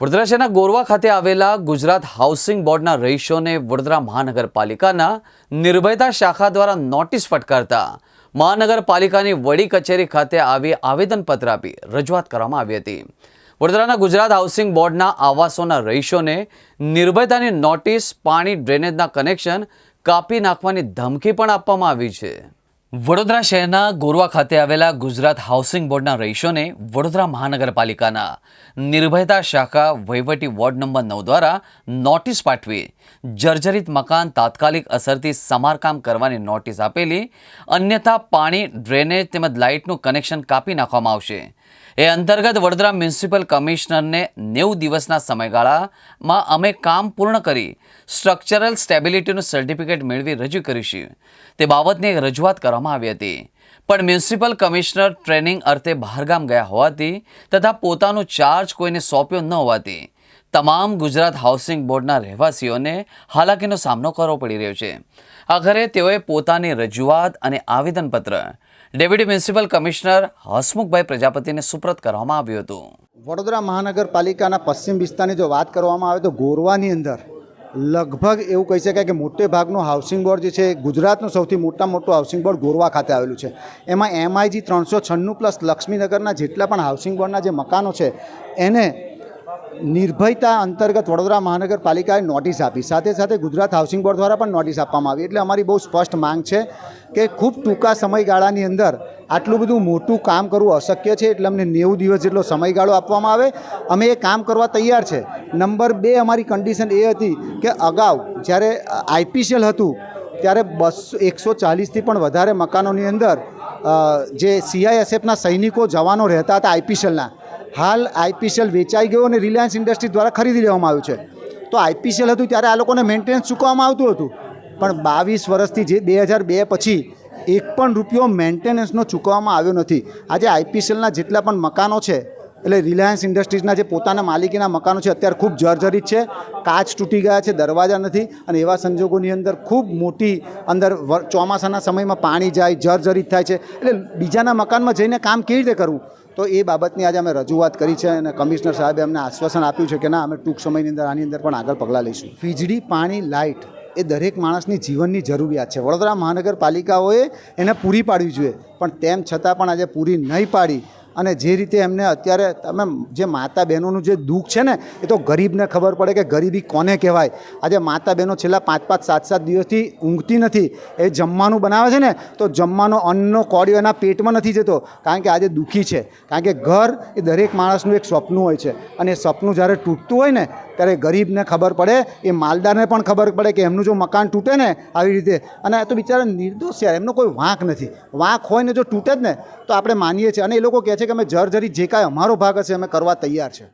વડોદરા શહેરના ગોરવા ખાતે આવેલા ગુજરાત હાઉસિંગ બોર્ડના રહીશોને વડોદરા મહાનગરપાલિકાના નિર્ભયતા શાખા દ્વારા નોટિસ ફટકારતા મહાનગરપાલિકાની વડી કચેરી ખાતે આવી આવેદનપત્ર આપી રજૂઆત કરવામાં આવી હતી. વડોદરાના ગુજરાત હાઉસિંગ બોર્ડના આવાસોના રહીશોને નિર્ભયતાની નોટિસ, પાણી ડ્રેનેજના કનેક્શન કાપી નાખવાની ધમકી પણ આપવામાં આવી છે. વડોદરા શહેરના ગોરવા ખાતે આવેલા ગુજરાત હાઉસિંગ બોર્ડના રહીશોને વડોદરા મહાનગરપાલિકાના નિર્ભયતા શાખા વહીવટી વોર્ડ નંબર નવ દ્વારા નોટિસ પાઠવી જર્જરિત મકાન તાત્કાલિક અસરથી સમારકામ કરવાની નોટિસ આપેલી. અન્યથા પાણી, ડ્રેનેજ તેમજ લાઇટનું કનેક્શન કાપી નાખવામાં આવશે. એ અંતર્ગત વડોદરા મ્યુનિસિપલ કમિશનરને નેવું દિવસના સમયગાળામાં અમે કામ પૂર્ણ કરી સ્ટ્રક્ચરલ સ્ટેબિલિટીનું સર્ટિફિકેટ મેળવી રજૂ કરીશું. તે બાબતની એક રજૂઆત કરવામાં આવી હતી. પણ મ્યુનિસિપલ કમિશનર ટ્રેનિંગ અર્થે બહારગામ ગયા હોવાથી તથા પોતાનો ચાર્જ કોઈને સોંપ્યો ન હોવાથી તમામ ગુજરાત હાઉસિંગ બોર્ડના રહેવાસીઓને હાલાકીનો સામનો કરવો પડી રહ્યો છે. આખરે તેઓએ પોતાની રજૂઆત અને આવેદનપત્ર ડેપ્યુટી મ્યુનિસિપલ કમિશનર હસમુખભાઈ પ્રજાપતિને સુપ્રત કરવામાં આવ્યું હતું. વડોદરા મહાનગરપાલિકાના પશ્ચિમ વિસ્તારની જો વાત કરવામાં આવે તો ગોરવાની અંદર લગભગ એવું કહી શકાય કે મોટે ભાગનું હાઉસિંગ બોર્ડ જે છે, ગુજરાતનું સૌથી મોટા મોટું હાઉસિંગ બોર્ડ ગોરવા ખાતે આવેલું છે. એમાં એમઆઈજી ત્રણસો છન્નું પ્લસ લક્ષ્મીનગરના જેટલા પણ હાઉસિંગ બોર્ડના જે મકાનો છે, એને નિર્ભયતા અંતર્ગત વડોદરા મહાનગરપાલિકાએ નોટિસ આપી. સાથે સાથે ગુજરાત હાઉસિંગ બોર્ડ દ્વારા પણ નોટિસ આપવામાં આવી. એટલે અમારી બહુ સ્પષ્ટ માંગ છે કે ખૂબ ટૂંકા સમયગાળાની અંદર આટલું બધું મોટું કામ કરવું અશક્ય છે એટલે અમને નેવું દિવસ જેટલો સમયગાળો આપવામાં આવે. અમે એ કામ કરવા તૈયાર છે. નંબર બે અમારી કન્ડિશન એ હતી કે અગાઉ જ્યારે આઈપીસીએલ હતું, ત્યારે બસો એકસો ચાલીસથી પણ વધારે મકાનોની અંદર જે સીઆઈએસએફના સૈનિકો જવાનો રહેતા હતા આઈપીસીએલના. હાલ આઈપીસીએલ વેચાઈ ગયો અને રિલાયન્સ ઇન્ડસ્ટ્રી દ્વારા ખરીદી લેવામાં આવ્યું છે. તો આઈપીસીએલ હતું ત્યારે આ લોકોને મેન્ટેનન્સ ચૂકવવામાં આવતું હતું. પણ બાવીસ વર્ષથી જે બે હજાર બે પછી એક પણ રૂપિયો મેન્ટેનન્સનો ચૂકવવામાં આવ્યો નથી. આજે આઈપીસીએલના જેટલા પણ મકાનો છે, એટલે રિલાયન્સ ઇન્ડસ્ટ્રીઝના જે પોતાના માલિકીના મકાનો છે, અત્યારે ખૂબ જર્જરિત છે, કાચ તૂટી ગયા છે, દરવાજા નથી, અને એવા સંજોગોની અંદર ખૂબ મોટી અંદર ચોમાસાના સમયમાં પાણી જાય, જર્જરિત થાય છે, એટલે બીજાના મકાનમાં જઈને કામ કેવી રીતે કરવું? તો એ બાબતની આજે અમે રજૂઆત કરી છે, અને કમિશનર સાહેબે અમને આશ્વાસન આપ્યું છે કે ના, અમે ટૂંક સમયની અંદર આની અંદર પણ આગળ પગલાં લઈશું. વીજળી, પાણી, લાઇટ એ દરેક માણસની જીવનની જરૂરિયાત છે. વડોદરા મહાનગરપાલિકાઓએ એને પૂરી પાડવી જોઈએ. પણ તેમ છતાં પણ આજે પૂરી નહીં પાડી. અને જે રીતે એમને અત્યારે તમે જે માતા બહેનોનું જે દુઃખ છે ને, એ તો ગરીબને ખબર પડે કે ગરીબી કોને કહેવાય? આજે માતા બહેનો છેલ્લા પાંચ પાંચ સાત સાત દિવસથી ઊંઘતી નથી, એ જમવાનું બનાવે છે ને, તો જમવાનો અન્નનો કોડિયો એના પેટમાં નથી જતો, કારણ કે આજે દુઃખી છે. કારણ કે ઘર એ દરેક માણસનું એક સપનું હોય છે. અને એ સપનું જ્યારે તૂટતું હોય ને, ત્યારે ગરીબને ખબર પડે, એ માલદારને પણ ખબર પડે કે એમનું જો મકાન તૂટે ને, આવી રીતે. અને આ તો બિચારા નિર્દોષ યાર, એમનો કોઈ વાંક નથી. વાંક હોય ને જો તૂટે જ ને, તો આપણે માનીએ છીએ. અને એ લોકો કહે છે કે અમે જર્જરી જે કાંઈ અમારો ભાગ હશે અમે કરવા તૈયાર છે.